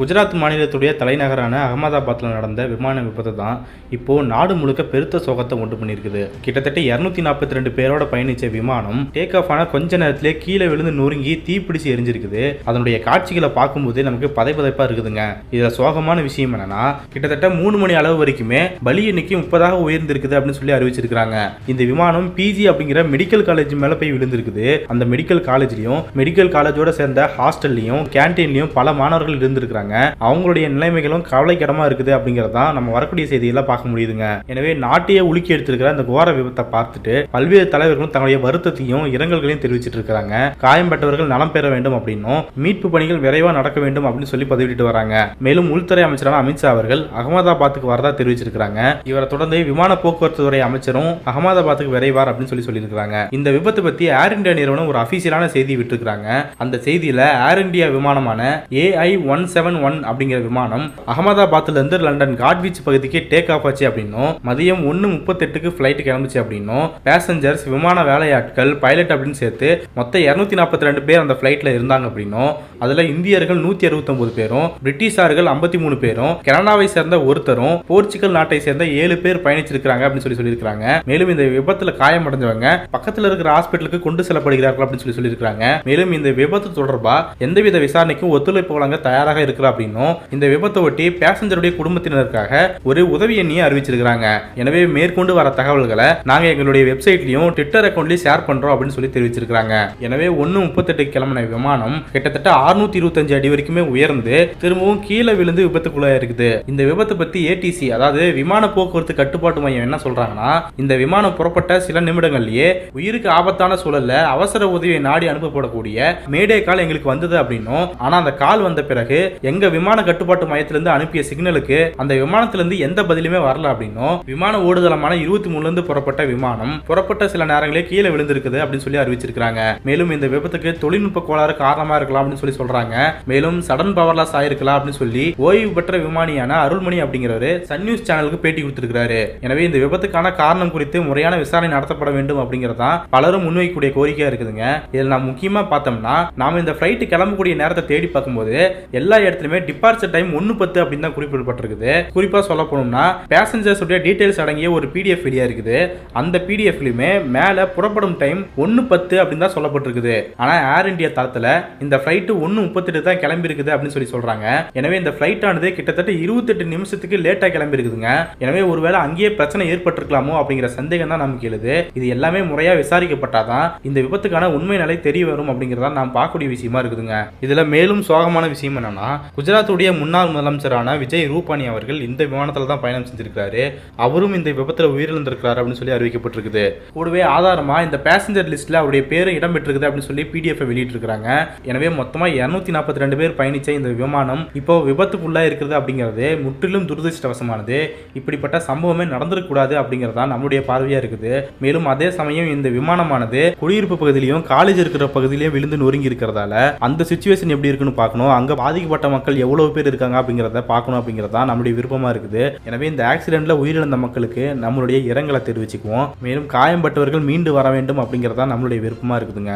குஜராத் மாநிலத்துடைய தலைநகரான அகமதாபாத்தில் நடந்த விமான விபத்து தான் இப்போது நாடு முழுக்க பெருத்த சோகத்தை உண்டு பண்ணியிருக்குது. கிட்டத்தட்ட இரநூத்தி நாற்பத்தி ரெண்டு பேரோட பயணிச்ச விமானம் டேக் ஆஃப் ஆன கொஞ்ச நேரத்திலே கீழே விழுந்து நொறுங்கி தீப்பிடிச்சு எரிஞ்சிருக்குது. அதனுடைய காட்சிகளை பார்க்கும்போதே நமக்கு பதைப்பதைப்பாக இருக்குதுங்க. இதில் சோகமான விஷயம் என்னன்னா கிட்டத்தட்ட மூணு மணி அளவு வரைக்குமே பலி எண்ணிக்கை முப்பதாக உயர்ந்திருக்குது அப்படின்னு சொல்லி அறிவிச்சிருக்கிறாங்க. இந்த விமானம் பிஜி அப்படிங்கிற மெடிக்கல் காலேஜ் மேல போய் விழுந்திருக்குது. அந்த மெடிக்கல் காலேஜ்லயும் மெடிக்கல் காலேஜோட சேர்ந்த ஹாஸ்டல்லையும் கேன்டீன்லையும் பல மாணவர்கள் இருந்திருக்கிறாங்க. அவங்களுடைய நிலைமைகளும் கவலைக்கிடமா இருக்குது அப்படிங்கிறது தான் நம்ம வரக்கூடிய செய்திகளை பார்க்க முடியுதுங்க. எனவே நாட்டையே உலுக்கி எடுத்திருக்கிற அந்த கோர விபத்தை பார்த்துட்டு பல்வேறு தலைவர்களும் தங்களுடைய வருத்தத்தையும் இரங்கல்களையும் தெரிவிச்சிட்டு இருக்காங்க காயம்பட்டவர்கள் நலம் பெற வேண்டும் அப்படின்னும் மீட்பு பணிகள் விரைவாக நடக்க வேண்டும் அப்படின்னு சொல்லி பதிவிட்டு வராங்க. மேலும் உள்துறை அமைச்சரான அமித்ஷா அவர்கள் அகமதாபாத்துக்கு வரதா தெரிவிச்சிருக்காங்க இவரை தொடர்ந்து விமான போக்குவரத்து துறை அமைச்சரும் அகமதாபாத்துக்கு விரைவார் அப்படின்னு சொல்லி சொல்லியிருக்காங்க இந்த விபத்து பத்தி ஏர் இந்தியா நிறுவனம் ஒரு அபிஷியலான செய்தி விட்டுருக்காங்க அந்த செய்தியில ஏர் இந்தியா விமானமான ஏஐ ஒன் செவன் ஒன் அப்படிங்கிற விமானம் அகமதாபாத்ல இருந்து லண்டன் காட்விச் பகுதிக்கு டேக் ஆஃப் ஆச்சு அப்படின்னும் மதியம் ஒன்று முப்பத்தெட்டுக்கு ஃபிளைட் கிளம்புச்சு அப்படின்னும் பேசஞ்சர்ஸ் விமான வேலையாட்கள் பைலட் அப்படின்னு சேர்த்து மொத்தம் இரநூத்தி நாற்பத்தி ரெண்டு பேர் அந்த ஃபிளைட்ல இருந்தாங்க அப்படின்னும். அதுல இந்தியர்கள் நூத்தி அறுபத்தொன்பது பேரும் பிரிட்டிஷார்கள் ஐம்பத்தி மூணு பேரும் கனடாவை சேர்ந்த ஒருத்தரும் போர்ச்சுகல் நாட்டை சேர்ந்த ஏழு பேர் பயணிச்சிருக்காங்க அப்படின்னு சொல்லி சொல்லியிருக்காங்க மேலும் இந்த விபத்துல காயமடைஞ்சவங்க பக்கத்துல இருக்கிற ஹாஸ்பிட்டலுக்கு கொண்டு செல்லப்படுகிறார்கள் அப்படின்னு சொல்லி சொல்லியிருக்காங்க மேலும் இந்த விபத்து தொடர்பாக எந்தவித விசாரணைக்கும் ஒத்துழைப்பு வழங்க தயாராக இருக்கிறோம் அப்படின்னும் இந்த விபத்தை ஒட்டி பேசஞ்சருடைய குடும்பத்தினருக்காக ஒரு உதவி எண்ணியை அறிவிச்சிருக்காங்க எனவே மேற்கொண்டு வர தகவல்களை நாங்க எங்களுடைய வெப்சைட்லயும் ட்விட்டர் அக்கௌண்ட்லயும் ஷேர் பண்றோம் அப்படின்னு சொல்லி தெரிவிச்சிருக்காங்க எனவே ஒன்னு முப்பத்தெட்டு கிளம்பின விமானம் கிட்டத்தட்ட 625 இருபத்தஞ்சு அடி வரைக்குமே உயர்ந்து திரும்பவும் கீழே விழுந்து விபத்துக்குள்ள இருக்குது. இந்த விபத்தை பத்தி ஏடிசி அதாவது விமான போக்குவரத்து கட்டுப்பாட்டு மையம் என்ன சொல்றாங்கன்னா இந்த விமானம் புறப்பட்ட சில நிமிடங்கள்லயே உயிருக்கு ஆபத்தான சூழல்ல அவசர உதவியை நாடி அனுப்பப்படக்கூடிய மேடே கால் எங்களுக்கு வந்தது அப்படின்னும் ஆனா அந்த கால் வந்த பிறகு எங்க விமான கட்டுப்பாட்டு மையத்திலிருந்து அனுப்பிய சிக்னலுக்கு அந்த விமானத்திலிருந்து எந்த பதிலுமே வரல அப்படின்னும் விமான ஓடுதளமான இருபத்தி மூணுல இருந்து புறப்பட்ட விமானம் புறப்பட்ட சில நேரங்களே கீழே விழுந்திருக்குது அப்படின்னு சொல்லி அறிவிச்சிருக்காங்க மேலும் இந்த விபத்துக்கு தொழில்நுட்ப கோளாறு காரணமா இருக்கலாம் அப்படின்னு சொல்லி சொல்றாங்க. மேலும் சடன் பவர் லாஸ் ஆயிருக்கலாம் அப்படின்னு சொல்லி ஓய்வு பெற்ற விமானியான அருள்மணி அப்படிங்கிறவரு சன் நியூஸ் சேனலுக்கு பேட்டி கொடுத்திருக்கிறாரு. எனவே இந்த விபத்துக்கான காரணம் குறித்து முறையான விசாரணை நடத்தப்பட வேண்டும் அப்படிங்கறதான் பலரும் முன்வைக்கக்கூடிய கோரிக்கையா இருக்குதுங்க. இதில் நான் முக்கியமா பார்த்தோம்னா நாம இந்த ஃபிளைட் கிளம்பக்கூடிய நேரத்தை தேடி பார்க்கும்போது எல்லா இடத்துல இடத்துலயுமே டிபார்ச்சர் டைம் ஒன்னு பத்து அப்படின்னு தான் குறிப்பிடப்பட்டிருக்குது. குறிப்பா சொல்ல போனோம்னா பேசஞ்சர்ஸ் உடைய டீடைல்ஸ் அடங்கிய ஒரு பிடிஎஃப் வெளியா இருக்குது. அந்த பிடிஎஃப்லயுமே மேல புறப்படும் டைம் ஒன்னு பத்து அப்படின்னு தான் சொல்லப்பட்டிருக்குது. ஆனா ஏர் இந்தியா தளத்துல இந்த ஃப்ளைட்டு ஒன்னு முப்பத்தெட்டு தான் கிளம்பி இருக்குது அப்படின்னு சொல்லி சொல்றாங்க. எனவே இந்த ஃபிளைட் ஆனது கிட்டத்தட்ட இருபத்தெட்டு நிமிஷத்துக்கு லேட்டா கிளம்பி இருக்குதுங்க எனவே ஒருவேளை அங்கேயே பிரச்சனை ஏற்பட்டிருக்கலாமோ அப்படிங்கிற சந்தேகம் தான் நமக்கு எழுது. இது எல்லாமே முறையா விசாரிக்கப்பட்டாதான் இந்த விபத்துக்கான உண்மை நிலை தெரிய வரும் அப்படிங்கிறதா நாம் பார்க்கக்கூடிய விஷயமா இருக்குதுங்க. இதுல மேலும் சோகமான விஷயம் என்னன்னா குஜராத்துடைய முன்னாள் முதலமைச்சரான விஜய் ரூபானி அவர்கள் இந்த விமானத்தில் தான் பயணம் செஞ்சிருக்காரு அவரும் இந்த விபத்தில் உயிரிழந்திருக்கிறார் அப்படின்னு சொல்லி அறிவிக்கப்பட்டிருக்குது. கூடவே ஆதாரமா இந்த பேசஞ்சர் லிஸ்ட்ல அவருடைய பேரு இடம் பெற்றிருக்குது அப்படின்னு சொல்லி பிடிஎஃப் வெளியிட்டிருக்காங்க எனவே மொத்தமா இருநூத்தி நாற்பத்தி ரெண்டு பேர் பயணிச்ச இந்த விமானம் இப்போ விபத்துக்குள்ளா இருக்கிறது அப்படிங்கிறது முற்றிலும் துரதிருஷ்டவசமானது. இப்படிப்பட்ட சம்பவமே நடந்திருக்கூடாது தான் நம்மளுடைய பார்வையா இருக்குது. மேலும் அதே சமயம் இந்த விமானமானது குடியிருப்பு பகுதியிலையும் காலேஜ் இருக்கிற பகுதியிலையும் விழுந்து நொறுங்கி இருக்கிறதால அந்த சுச்சுவேஷன் எப்படி இருக்குன்னு பார்க்கணும். அங்க பாதிக்கப்பட்ட மக்கள் எவ்வளவு பேர் இருக்காங்க அப்படிங்கிறத பார்க்கணும் அப்படிங்கறதா நம்மளுடைய விருப்பமாக இருக்குது. எனவே இந்த ஆக்சிடென்ட்ல உயிரிழந்த மக்களுக்கு நம்மளுடைய இரங்கலை தெரிவிச்சுக்குவோம். மேலும் காயம்பட்டவர்கள் மீண்டு வர வேண்டும் அப்படிங்கறதா நம்மளுடைய விருப்பமாக இருக்குதுங்க.